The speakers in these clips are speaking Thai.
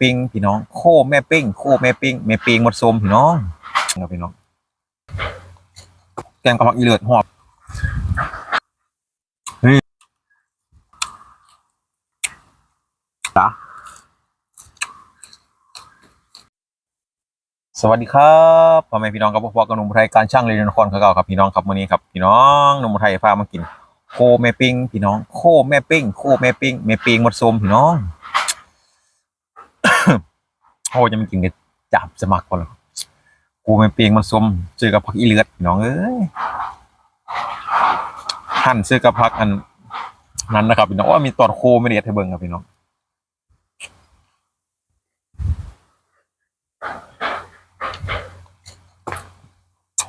ปิงพี่น้อง โคแม่ปิ้งโคแม่ปิ้งแม่ปิ้งหมดสมพี่น้องครับพี่น้อง แกงกะเพราอีเลือดหอบนี่จ้ะสวัสดีครับพ่อแม่พี่น้องกับพ่อกับหนุ่มไทยการช่างเรียนนครเขาเก่าครับพี่น้องครับวันนี้ครับพี่น้องหนุ่มไทยพามากินโคแม่ปิ้งพี่น้อง โคแม่ปิ้งโคแม่ปิ้งแม่ปิ้งหมดสมพี่น้อง โอ้จะมากินกันจับสมัครก่อนเลยกูแม่ปิ้งมันสมเจอกับผักอีเลือดน้องเอ้ยหั่นเสื้อกับผักอันนั้นนะครับพี่น้องว่ามีตอนโคไม่เดียดให้เบิ่งครับพี่น้อง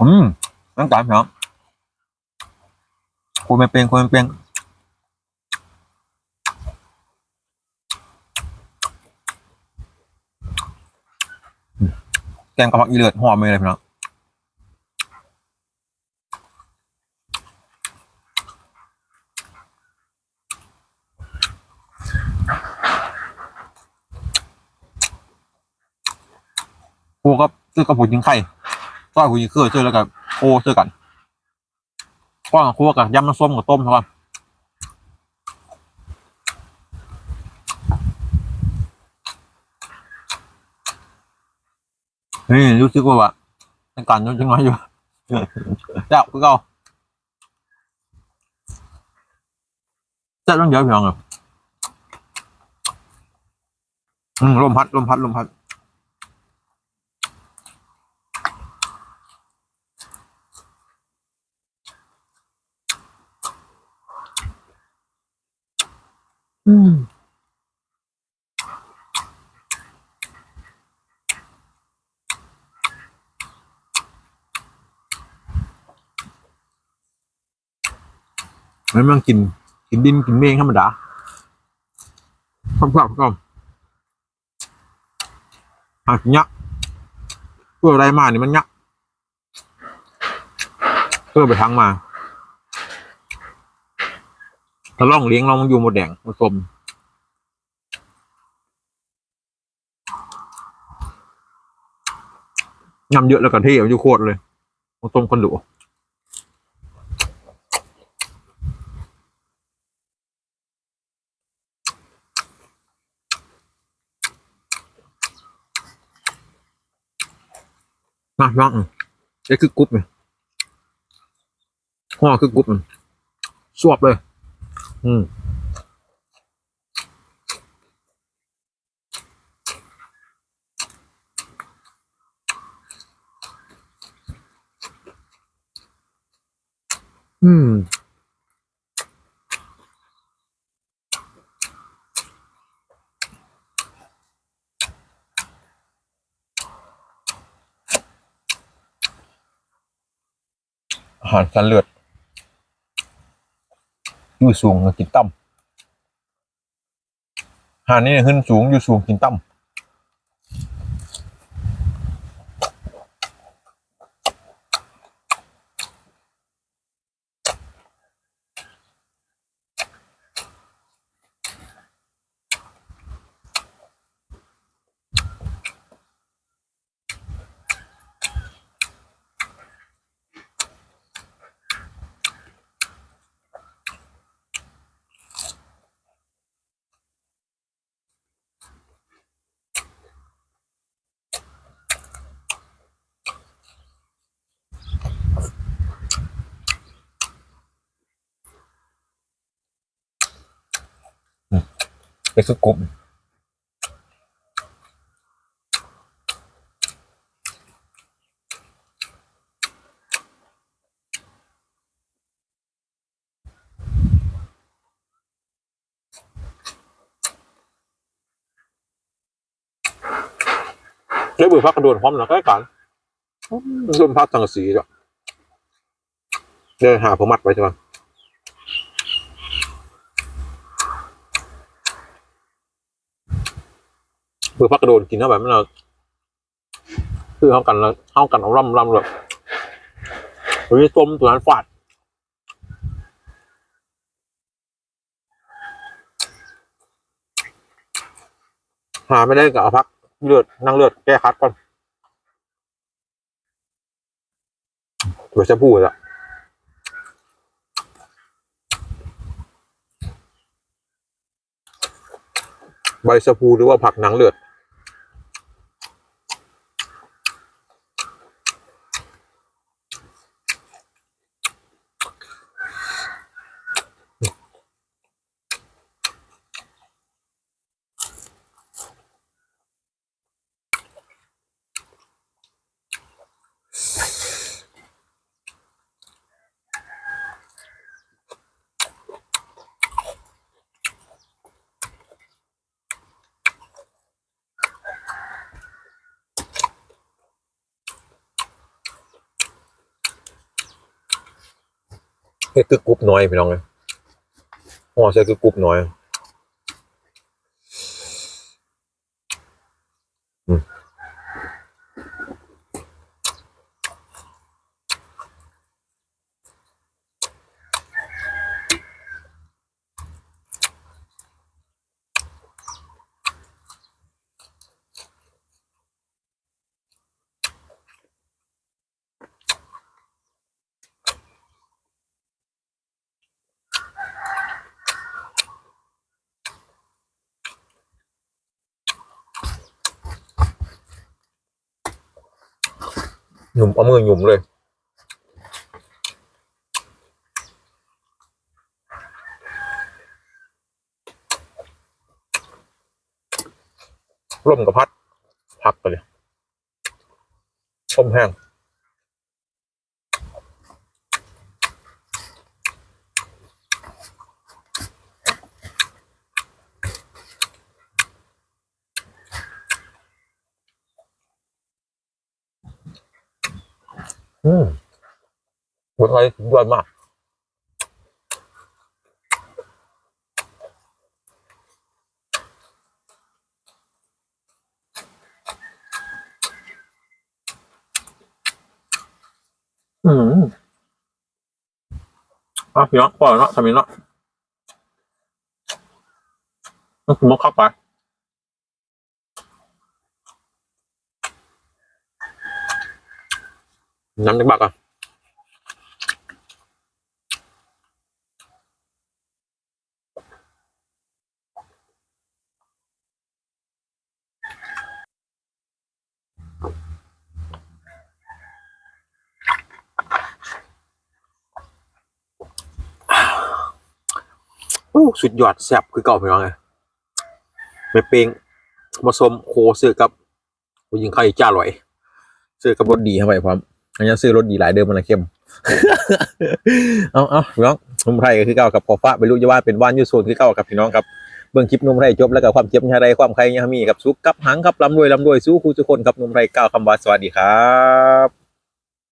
อืมน้ำตาลพี่น้องคูไม่เป็นคูไม่เป็นอื แกงกะเพราอีเลือดหอมเลยพี่น้องกูก็ซื้อกระปุกยิงไข่ต้อยกูยิงเครือเจอแล้วกับโคเจอกันกว้างคั่วกับยำน้ำส้มกับต้มใช่ป่ะ นี่รู้สึกว่าว่าในการยังจังไงอยู่เจ้าคือเก่าเจ้าต้องเยอะเพียงเลยอืมลมพัดลมพัดลมพัดอืม ไม่ต้องกิน กินดินกินเมงธรรมดาคำสั่งก็หากเนี้ยเพื่ออะไรมาเนี่ยมันเนี้ยเพื่อไปทางมาถ้าล่องเลี้ยงลองอยู่หมดแดงผสมยำเยอะแล้วกันที่อยู่โคตรเลยผสมคนดุ มากมากไอ้คือกรุ๊ปเนี่ยห่อคือกรุ๊ปมันสวบเลย อืมอืมาหารสันเลือดอยู่สูงกินต่ำหานี่ขึ้นสูงอยู่สูงกินต่ำ ไปสุดกบเรียกเบื่อพักกระโดดพร้อมนะใกล้กันร่มพักสังกะสีจ้ะเดินหาผมมัดไว้ใช่ไหม เพื่อพักกระโดดกินเข้าไปไม่เราคือเข้ากันแล้วเข้ากันเอาร่ำร่ำเลยเฮ้ยต้มตัวนั้นฟาดหาไม่ได้ก็เอาพักเลือดนั่งเลือดแก้คัดก่อนตัวจะพูดละใบสะพูหรือว่าผักหนังเลือด เฮ็ดคือกรุบน้อยพี่น้องเลยห่อใช่คือกรุบน้อย อืม หยุ่มเอามือหยุ่มเลย ร่มกับพัด พักไปเลยส้มแห้ง อืมหมดอะไรสุดยอดมากอืมอะพี่น้องปล่อยเนาะทำนี้เนาะมันคือมกเข้าไป น้ำจากบักอะโอ้สุดยอดแซ่บคือเก่าพี่น้องเลยไม่เปงผสมโคซื้อกับผู้หญิงไข่จ้าอร่อยซื้อกับรสดีเข้าไปพร้อม อันนี้ซื้อรถดีหลายเดิมมันละเข้ม เอาเอาพี่น้องนมไทยก็คือเก่ากับพอฟ้าไปรู้จะว่าเป็นว่านยูโซนคือเก่ากับพี่น้องครับเบื้องคลิปนมไทยจบแล้วกับความเจ็บยังไรความใครยังมีกับสุขกับหังกับลำรวยลำรวยสู้คู่ทุกคนครับนมไทยก้าวคำว่าสวัสดีครับ